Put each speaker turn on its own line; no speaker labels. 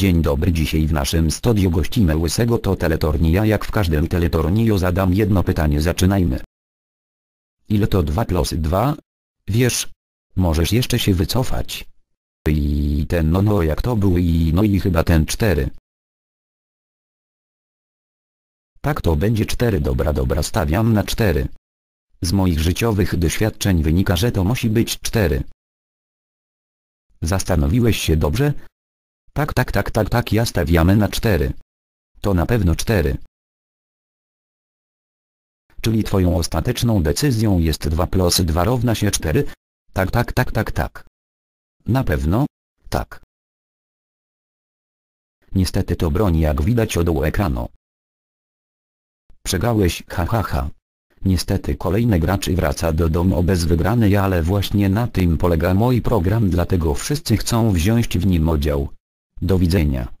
Dzień dobry dzisiaj w naszym studiu gościmy łysego to teleturnia jak w każdym teleturnieju zadam jedno pytanie zaczynajmy. Ile to 2 plus 2? Wiesz? Możesz jeszcze się wycofać. I ten no no jak to był i no i chyba ten 4. Tak to będzie 4 dobra dobra stawiam na 4. Z moich życiowych doświadczeń wynika że to musi być 4. Zastanowiłeś się dobrze? Tak tak tak tak tak ja stawiamy na 4. To na pewno 4. Czyli twoją ostateczną decyzją jest 2 plus 2 równa się 4? Tak tak tak tak tak. Na pewno? Tak. Niestety to broń jak widać od dołu ekranu. Przegałeś ha ha ha. Niestety kolejny gracz wraca do domu bez wygranej ale właśnie na tym polega mój program dlatego wszyscy chcą wziąć w nim udział. Do widzenia.